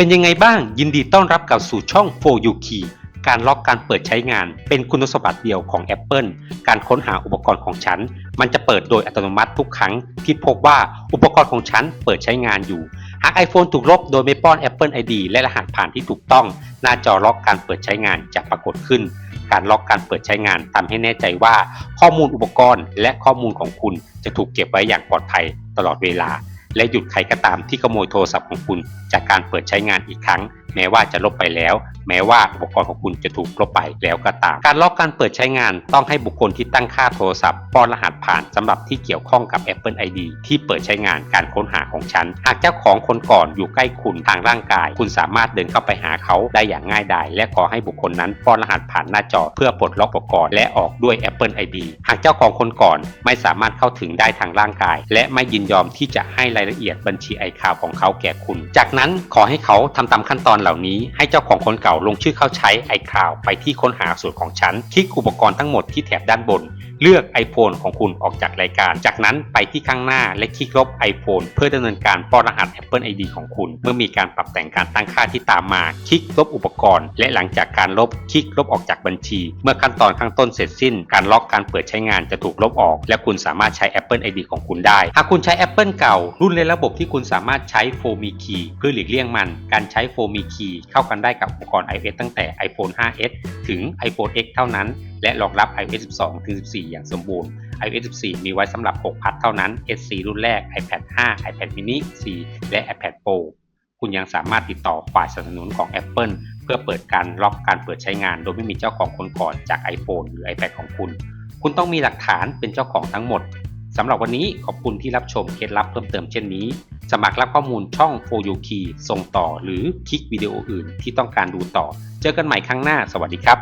เป็นยังไงบ้างยินดีต้อนรับกลับสู่ช่อง For You Key การล็อกการเปิดใช้งาน เป็นคุณสมบัติเดียวของ Apple การค้นหาอุปกรณ์ของฉัน มันจะเปิดโดยอัตโนมัติทุกครั้งที่พบว่าอุปกรณ์ของฉันเปิดใช้งานอยู่ หาก iPhone ถูกลบโดยไม่ป้อน Apple ID และรหัสผ่านที่ถูกต้อง หน้าจอล็อกการเปิดใช้งานจะปรากฏขึ้น การล็อกการเปิดใช้งานทำให้แน่ใจว่า ข้อมูลอุปกรณ์ และข้อมูลของคุณจะถูกเก็บไว้อย่างปลอดภัยตลอดเวลา และหยุดใครก็ตามที่ขโมยโทรศัพท์ของคุณจากการเปิดใช้งานอีกครั้ง แม้ว่าจะลบไปแล้ว แม้ว่าอุปกรณ์ของคุณจะถูกลบไปแล้วก็ตาม การล็อกการเปิดใช้งานต้องให้บุคคลที่ตั้งค่าโทรศัพท์ป้อนรหัสผ่านสำหรับที่เกี่ยวข้องกับ Apple ID ที่เปิดใช้งานการค้นหาของฉัน หากเจ้าของคนก่อนอยู่ใกล้คุณทางร่างกาย คุณสามารถเดินเข้าไปหาเขาได้อย่างง่ายดายและขอให้บุคคลนั้นป้อนรหัสผ่านหน้าจอเพื่อปลดล็อกอุปกรณ์และออกด้วย Apple ID หากเจ้าของคนก่อนไม่สามารถเข้าถึงได้ทางร่างกาย และไม่ยินยอมที่จะให้รายละเอียดบัญชีไอคาวของเขาแก่คุณ จากนั้นขอให้เขาทำตามขั้นตอนเหล่านี้ให้เจ้าของคนเก่าลงชื่อเข้าใช้ iCloud ไปที่ค้นหาสูตรของฉัน คลิกอุปกรณ์ทั้งหมดที่แถบด้านบน เลือก iPhone ของคุณออกจากรายการ จากนั้นไปที่ข้างหน้าและคลิกลบ iPhone เพื่อดำเนินการป้อนรหัส Apple ID ของคุณ เมื่อมีการปรับแต่งการตั้งค่าที่ตามมา คลิกลบอุปกรณ์ และหลังจากการลบคลิกลบออกจากบัญชี เมื่อขั้นตอนข้างต้นเสร็จสิ้น การล็อกการเปิดใช้งานจะถูกลบออก และคุณสามารถใช้ Apple ID ของคุณได้ หากคุณใช้ Apple เก่า รุ่นและระบบที่คุณสามารถใช้ f o m i Key เพื่อหลีกเลี่ยงมัน การใช้ f o m i Key เข้ากันได้กับอุปกรณ์ iOS ตั้งแต่ iPhone 5s ถึง iPhone X เท่านั้น และรองรับ iOS 12 ถึง 14 อย่างสมบูรณ์ iOS 14 มีไว้สำหรับ 6 พัดเท่านั้น SC รุ่นแรก iPad 5 iPad mini 4 และ iPad Pro คุณยังสามารถติดต่อฝ่ายสนับสนุนของ Apple เพื่อเปิดการล็อกการเปิดใช้งาน โดยไม่มีเจ้าของคนก่อนจาก iPhone หรือ iPad ของคุณ คุณต้องมีหลักฐานเป็นเจ้าของทั้งหมดสำหรับวันนี้ขอบคุณที่รับชมเคล็ดลับเพิ่มเติมเช่นนี้ สมัครรับข้อมูลช่อง f o u Key ส่งต่อหรือคลิกวิดีโออื่นที่ต้องการดูต่อ เจอกันใหม่ครั้งหน้า สวัสดีครับ